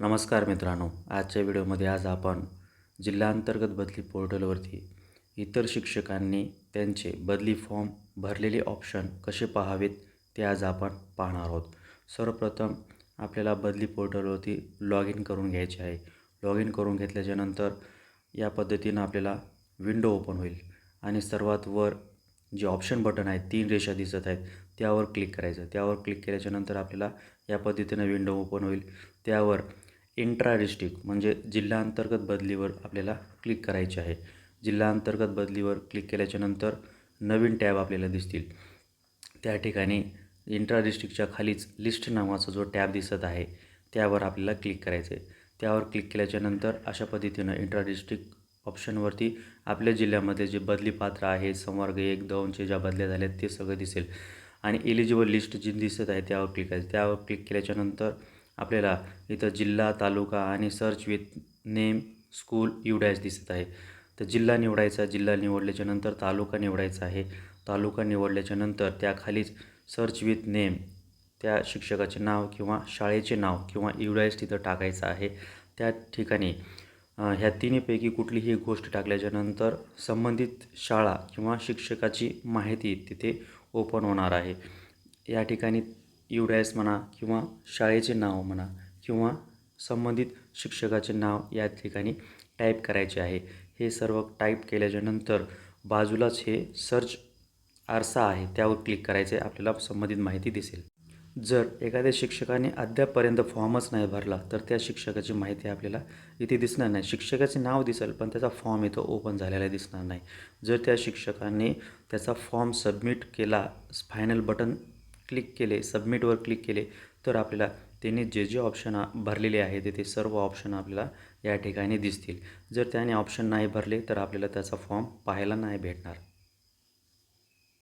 नमस्कार मित्रांनो आजच्या व्हिडिओमध्ये आज आपण जिल्हांतर्गत बदली पोर्टलवरती इतर शिक्षकांनी त्यांचे बदली फॉर्म भरलेले ऑप्शन कसे पाहावेत ते आज आपण पाहणार आहोत. सर्वप्रथम आपल्याला बदली पोर्टलवरती लॉग इन करून घ्यायचे आहे. लॉग इन करून घेतल्याच्यानंतर या पद्धतीनं आपल्याला विंडो ओपन होईल आणि सर्वात वर जे ऑप्शन बटन आहे तीन रेषा दिसत आहेत त्यावर क्लिक करायचं. त्यावर क्लिक केल्याच्यानंतर आपल्याला या पद्धतीनं विंडो ओपन होईल. त्यावर इंट्रा डिस्ट्रिक्ट म्हणजे जिल्हाअंतर्गत बदलीवर आपल्याला क्लिक करायचे आहे. जिल्हाअंतर्गत बदलीवर क्लिक केल्याच्यानंतर नवीन टॅब आपल्याला दिसतील. त्या ठिकाणी इंट्रा डिस्ट्रिक्टच्या खालीच लिस्ट नावाचा जो टॅब दिसत आहे त्यावर आपल्याला क्लिक करायचं आहे त्यावर क्लिक केल्याच्यानंतर अशा पद्धतीनं इंट्रा डिस्ट्रिक्ट ऑप्शनवरती आपल्या जिल्ह्यामध्ये जे बदली पात्र आहे संवर्ग एक दोनचे ज्या बदल्या झाल्या आहेत ते सगळं दिसेल. आणि एलिजिबल लिस्ट जी दिसत आहे त्यावर क्लिक करायचं. त्यावर क्लिक केल्याच्यानंतर आपल्याला इथं जिल्हा तालुका आणि search with name school U dash दिसत आहे. तर जिल्हा निवडायचा जिल्हा निवडल्याच्यानंतर तालुका निवडायचा आहे. तालुका निवडल्याच्यानंतर त्याखालीच सर्च विथ नेम त्या शिक्षकाचे नाव किंवा शाळेचे नाव किंवा यू डॅश तिथं टाकायचं आहे. त्या ठिकाणी ह्या तिन्हीपैकी कुठलीही गोष्ट टाकल्याच्यानंतर संबंधित शाळा किंवा शिक्षकाची माहिती तिथे ओपन होणार आहे. या ठिकाणी यू म्हणा किंवा शाळेचे नाव म्हणा किंवा संबंधित शिक्षकाचे नाव या ठिकाणी टाईप करायचे आहे. हे सर्व टाईप केल्याच्यानंतर बाजूलाच हे सर्च आरसा आहे त्यावर क्लिक करायचे आपल्याला संबंधित माहिती दिसेल. जर एखाद्या शिक्षकाने अद्यापपर्यंत फॉर्मच नाही भरला तर त्या शिक्षकाची माहिती आपल्याला इथे दिसणार नाही. शिक्षकाचे नाव दिसेल पण त्याचा फॉर्म इथं ओपन झालेला दिसणार नाही. जर त्या शिक्षकाने त्याचा फॉर्म सबमिट केला फायनल बटन क्लिक केले सबमिटवर क्लिक केले तर आपल्याला त्यांनी जे जे ऑप्शन भरलेले आहेत ते सर्व ऑप्शन आपल्याला या ठिकाणी दिसतील. जर त्याने ऑप्शन नाही भरले तर आपल्याला त्याचा फॉर्म पाहायला नाही भेटणार.